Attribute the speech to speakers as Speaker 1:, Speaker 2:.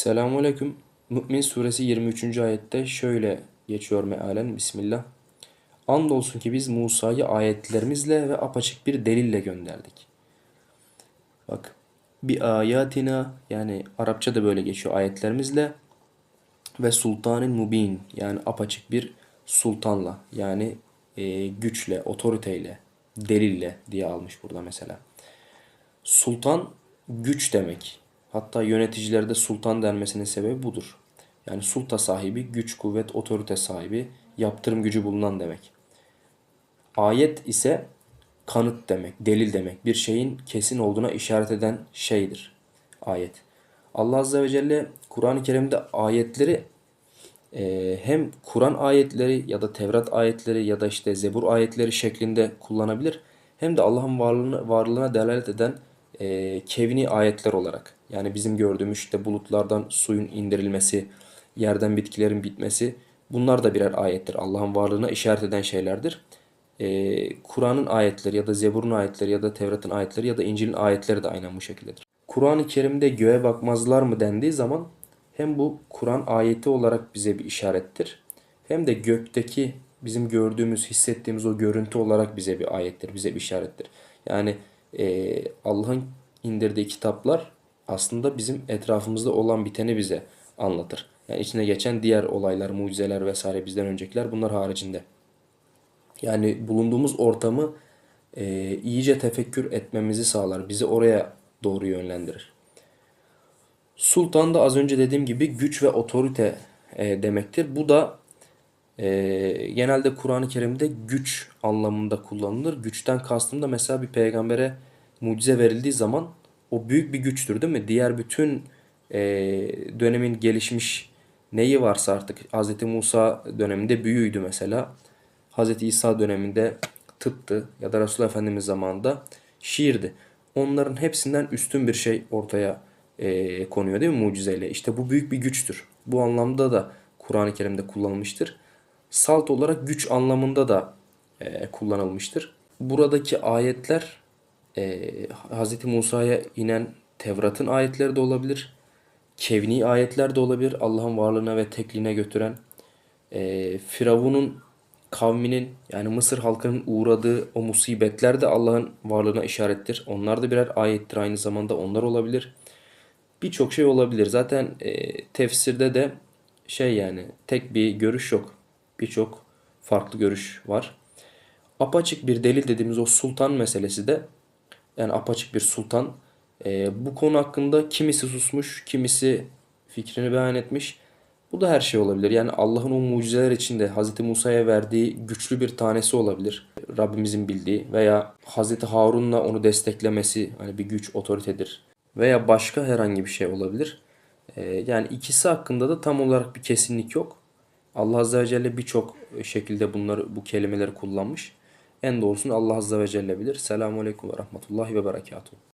Speaker 1: Selamünaleyküm. Mü'min suresi 23. ayette şöyle geçiyor mealen. Bismillah. Andolsun ki biz Musa'yı ayetlerimizle ve apaçık bir delille gönderdik. Bak. Bir ayatina yani Arapça da böyle geçiyor ayetlerimizle ve sultanın mubin yani apaçık bir sultanla yani e, güçle, otoriteyle, delille diye almış burada mesela. Sultan güç demek. Hatta yöneticilerde sultan denmesinin sebebi budur. Yani sulta sahibi, güç, kuvvet, otorite sahibi, yaptırım gücü bulunan demek. Ayet ise kanıt demek, delil demek. Bir şeyin kesin olduğuna işaret eden şeydir ayet. Allah Azze ve Celle Kur'an-ı Kerim'de ayetleri e, hem Kur'an ayetleri ya da Tevrat ayetleri ya da işte Zebur ayetleri şeklinde kullanabilir. Hem de Allah'ın varlığına, varlığına delalet eden e, kevni ayetler olarak. Yani bizim gördüğümüz işte bulutlardan suyun indirilmesi, yerden bitkilerin bitmesi bunlar da birer ayettir. Allah'ın varlığına işaret eden şeylerdir. E, Kur'an'ın ayetleri ya da Zebur'un ayetleri ya da Tevrat'ın ayetleri ya da İncil'in ayetleri de aynen bu şekildedir. Kur'an-ı Kerim'de göğe bakmazlar mı dendiği zaman hem bu Kur'an ayeti olarak bize bir işarettir. Hem de gökteki bizim gördüğümüz, hissettiğimiz o görüntü olarak bize bir ayettir, bize bir işarettir. Yani e, Allah'ın indirdiği kitaplar aslında bizim etrafımızda olan biteni bize anlatır. Yani içine geçen diğer olaylar, mucizeler vesaire bizden öncekiler bunlar haricinde. Yani bulunduğumuz ortamı e, iyice tefekkür etmemizi sağlar. Bizi oraya doğru yönlendirir. Sultan da az önce dediğim gibi güç ve otorite e, demektir. Bu da e, genelde Kur'an-ı Kerim'de güç anlamında kullanılır. Güçten kastım da mesela bir peygambere mucize verildiği zaman o büyük bir güçtür değil mi? Diğer bütün e, dönemin gelişmiş neyi varsa artık Hz. Musa döneminde büyüydü mesela. Hz. İsa döneminde tıptı ya da Resulullah Efendimiz zamanında şiirdi. Onların hepsinden üstün bir şey ortaya e, konuyor değil mi mucizeyle? İşte bu büyük bir güçtür. Bu anlamda da Kur'an-ı Kerim'de kullanılmıştır. Salt olarak güç anlamında da e, kullanılmıştır. Buradaki ayetler e, Hz. Musa'ya inen Tevrat'ın ayetleri de olabilir. Kevni ayetler de olabilir. Allah'ın varlığına ve tekliğine götüren. E, Firavun'un kavminin yani Mısır halkının uğradığı o musibetler de Allah'ın varlığına işarettir. Onlar da birer ayettir aynı zamanda onlar olabilir. Birçok şey olabilir. Zaten e, tefsirde de şey yani tek bir görüş yok. Birçok farklı görüş var. Apaçık bir delil dediğimiz o sultan meselesi de yani apaçık bir sultan. E, bu konu hakkında kimisi susmuş, kimisi fikrini beyan etmiş. Bu da her şey olabilir. Yani Allah'ın o mucizeler içinde Hz. Musa'ya verdiği güçlü bir tanesi olabilir. Rabbimizin bildiği veya Hz. Harun'la onu desteklemesi hani bir güç, otoritedir. Veya başka herhangi bir şey olabilir. Ee, yani ikisi hakkında da tam olarak bir kesinlik yok. Allah Azze ve Celle birçok şekilde bunları bu kelimeleri kullanmış. En doğrusunu Allah Azze ve Celle bilir. Selamun Aleyküm ve Rahmetullahi ve Berekatuhu.